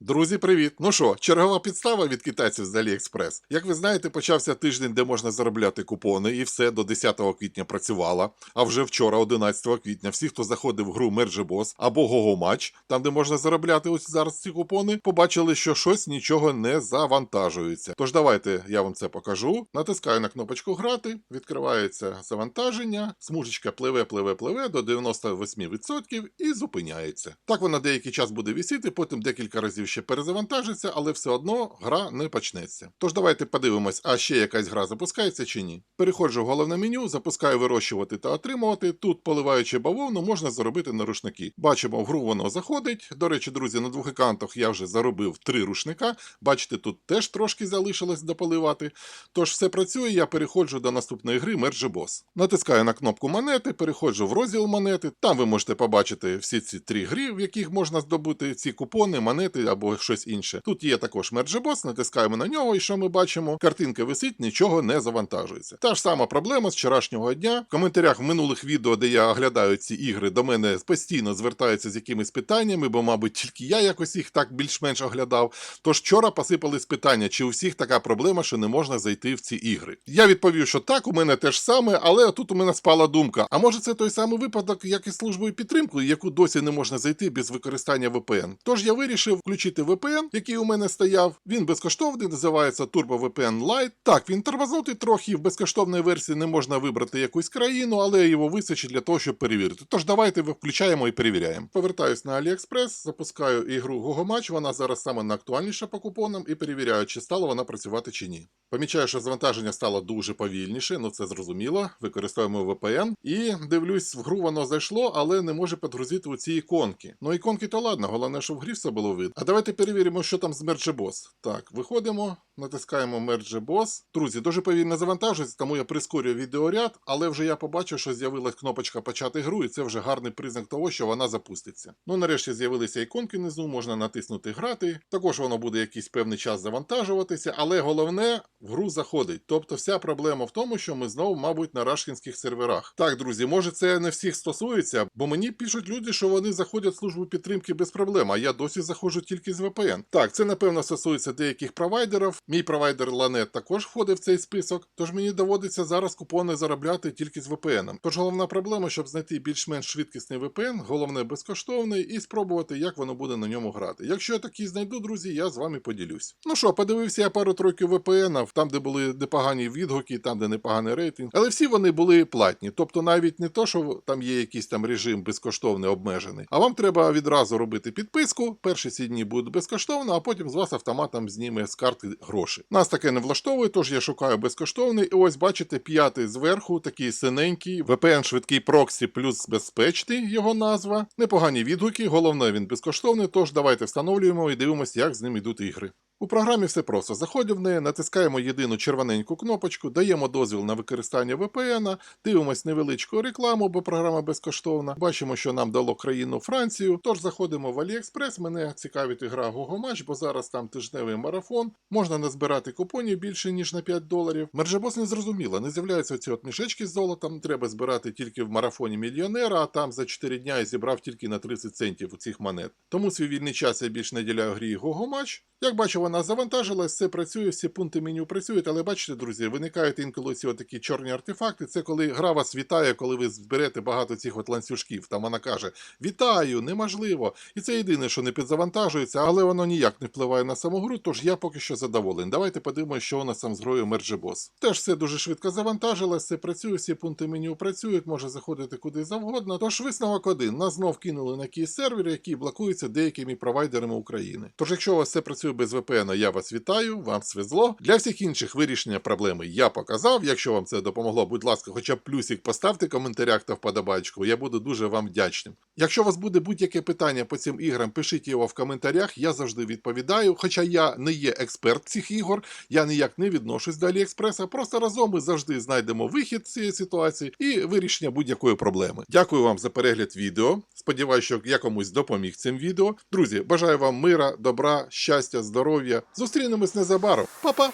Друзі, привіт! Ну що, чергова підстава від китайців з AliExpress. Як ви знаєте, почався тиждень, де можна заробляти купони, і все до 10 квітня працювало. А вже вчора, 11 квітня, всі, хто заходив в гру Merge Boss або GoGo Match, там де можна заробляти ось зараз ці купони, побачили, що щось нічого не завантажується. Тож давайте я вам це покажу. Натискаю на кнопочку грати, відкривається завантаження, смужечка пливе, пливе, пливе до 98% і зупиняється. Так вона деякий час буде вісіти, потім декілька разів ще перезавантажиться, але все одно гра не почнеться. Тож давайте подивимось, а ще якась гра запускається чи ні. Переходжу в головне меню, запускаю вирощувати та отримувати. Тут, поливаючи бавовну, можна заробити на рушники. Бачимо, в гру воно заходить. До речі, друзі, на двох аккаунтах я вже заробив три рушника. Бачите, тут теж трошки залишилось дополивати. Тож все працює, я переходжу до наступної гри Merge Boss. Натискаю на кнопку монети, переходжу в розділ монети. Там ви можете побачити всі ці три гри, в яких можна здобути ці купони, монети або щось інше. Тут є також Boss, натискаємо на нього, і що ми бачимо? Картинка висить, нічого не завантажується. Та ж сама проблема з вчорашнього дня. В коментарях в минулих відео, де я оглядаю ці ігри, до мене постійно звертаються з якимись питаннями, бо, мабуть, тільки я якось їх так більш-менш оглядав. Тож вчора посипались питання, чи у всіх така проблема, що не можна зайти в ці ігри. Я відповів, що так, у мене теж саме, але тут у мене спала думка. А може це той самий випадок, як і службою підтримки, яку досі не можна зайти без використання VPN. Тож я вирішив включити VPN, який у мене стояв. Він безкоштовний, називається Turbo VPN Lite. Так, він тормознутий трохи. В безкоштовній версії не можна вибрати якусь країну, але його вистачить для того, щоб перевірити. Тож давайте включаємо і перевіряємо. Повертаюсь на AliExpress, запускаю ігру Google Match, Вона зараз саме найактуальніша по купонам, і перевіряю, чи стала вона працювати чи ні. Помічаю, що завантаження стало дуже повільніше, ну це зрозуміло. Використовуємо VPN. І дивлюсь, в гру воно зайшло, але не може підгрузити у ці іконки. Ну, іконки то ладно, головне, щоб в грі все було видно. А давайте перевіримо, що там з Мерджебос. Так, виходимо, натискаємо Merge Boss. Друзі, дуже повільно завантажується, тому я прискорюю відеоряд, але вже я побачив, що з'явилась кнопочка почати гру, і це вже гарний признак того, що вона запуститься. Ну, нарешті з'явилися іконки внизу, можна натиснути грати. Також воно буде якийсь певний час завантажуватися, але головне в гру заходить. Тобто вся проблема в тому, що ми знову, мабуть, на рашкінських серверах. Так, друзі, може це не всіх стосується, бо мені пишуть люди, що вони заходять в службу підтримки без проблем, а я досі заходжу тільки з VPN. Так, це напевно стосується деяких провайдерів. Мій провайдер Lanet також входить в цей список, тож мені доводиться зараз купони заробляти тільки з VPN. Тож головна проблема, щоб знайти більш-менш швидкісний VPN, головне безкоштовний, і спробувати, як воно буде на ньому грати. Якщо я такий знайду, друзі, я з вами поділюсь. Ну що, подивився я пару тройки VPN, там, де були непогані відгуки, там, де непоганий рейтинг, але всі вони були платні. Тобто навіть не то, що там є якийсь там режим безкоштовний обмежений, а вам треба відразу робити підписку. Перші ці дні будуть безкоштовно, а потім з вас автоматом зніме з карти гроші. Нас таке не влаштовує, тож я шукаю безкоштовний. І ось бачите, п'ятий зверху, такий синенький, VPN швидкий проксі плюс безпечний його назва. Непогані відгуки, головне він безкоштовний. Тож давайте встановлюємо і дивимося, як з ним йдуть ігри. У програмі все просто. Заходимо в неї, натискаємо єдину червоненьку кнопочку, даємо дозвіл на використання VPN, дивимось невеличку рекламу, бо програма безкоштовна. Бачимо, що нам дало країну Францію. Тож заходимо в AliExpress. Мене цікавить гра Google Match, бо зараз там тижневий марафон. Можна назбирати купонів більше ніж на 5 доларів. Мержебос не зрозуміло. Не з'являються оці от мішечки з золотом. Треба збирати тільки в марафоні мільйонера, а там за 4 дня я зібрав тільки на 30 центів у цих монет. Тому свій вільний час я більш наділяю грі Google Match. Як бачу, вона завантажилась, все працює, всі пункти меню працюють, але бачите, друзі, виникають інколи ці такі чорні артефакти. Це коли гра вас вітає, коли ви зберете багато цих от ланцюжків. Там вона каже: Вітаю, неможливо. І це єдине, що не підзавантажується, але воно ніяк не впливає на саму гру, тож я поки що задоволений. Давайте подивимося, що у нас там з грою Merge Теж все дуже швидко завантажилось, все працює, всі пункти меню працюють, може заходити куди завгодно. Тож висновок один. Нас знов кинули на якийсь сервер, який блокується деякими провайдерами України. Тож, якщо у вас все працює без VPN, я вас вітаю, вам свезло. Для всіх інших вирішення проблеми я показав. Якщо вам це допомогло, будь ласка, хоча б плюсик поставте в коментарях та вподобайку. Я буду дуже вам вдячним. Якщо у вас буде будь-яке питання по цим іграм, пишіть його в коментарях, я завжди відповідаю. Хоча я не є експерт цих ігор, я ніяк не відношусь до Аліекспреса. Просто разом ми завжди знайдемо вихід з цієї ситуації і вирішення будь-якої проблеми. Дякую вам за перегляд відео. Сподіваюся, що я комусь допоміг цим відео. Друзі, бажаю вам мира, добра, щастя, здоров'я. Зустрінемось незабаром. Па-па!